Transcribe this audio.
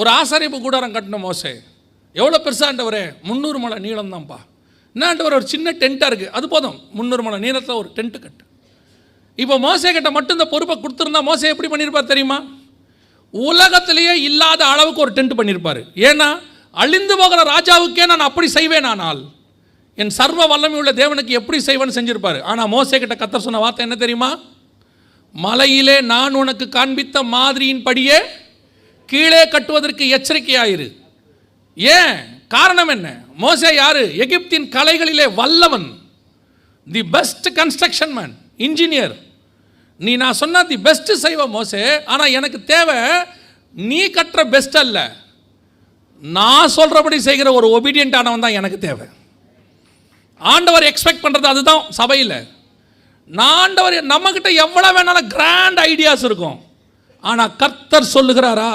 ஒரு ஆசாரிப்பு கூடாரம் கட்டணும் மோசே. எவ்வளோ பெருசாண்டவர் முந்நூறு மலை நீளம் தான்ப்பா. என்னாண்டவர் ஒரு சின்ன டென்ட்டாக இருக்குது அது போதும். முந்நூறு மலை நீளத்தில் ஒரு டென்ட்டு கட்டு. இப்போ மோசே கிட்ட மட்டும் இந்த பொறுப்பை கொடுத்துருந்தா மோசே எப்படி பண்ணியிருப்பார் தெரியுமா? உலகத்திலேயே இல்லாத அளவுக்கு ஒரு டென்ட் பண்ணியிருப்பார் ஏன்னா அழிந்து போகிற ராஜாவுக்கே நான் அப்படி செய்வேன் ஆனால் என் சர்வ வல்லமை உள்ள தேவனுக்கு எப்படி செய்வேன்னு செஞ்சிருப்பார். ஆனால் மோசே கிட்ட கத்தர் சொன்ன வார்த்தை என்ன தெரியுமா? மலையிலே நான் உனக்கு காண்பித்த மாதிரியின்படியே கீழே கட்டுவதற்கு எச்சரிக்கையாயிரு. ஏன்? காரணம் என்ன? மோசே யாரு? எகிப்தின் கலைகளிலே வல்லவன். The best construction man engineer நீ நான் சொன்ன தி பெஸ்ட் செய்வ மோசே ஆனால் எனக்கு தேவை நீ கட்டுற பெஸ்ட் அல்ல. நான் சொல்கிறபடி செய்கிற ஒரு ஒபீடியன்ட் ஆனவன் தான் எனக்கு தேவை. ஆண்டவர் எக்ஸ்பெக்ட் பண்ணுறது அதுதான் சபையில். நான் ஆண்டவர் நம்மக்கிட்ட எவ்வளோ வேணாலும் கிராண்ட் ஐடியாஸ் இருக்கும். ஆனால் கர்த்தர் சொல்லுகிறாரா?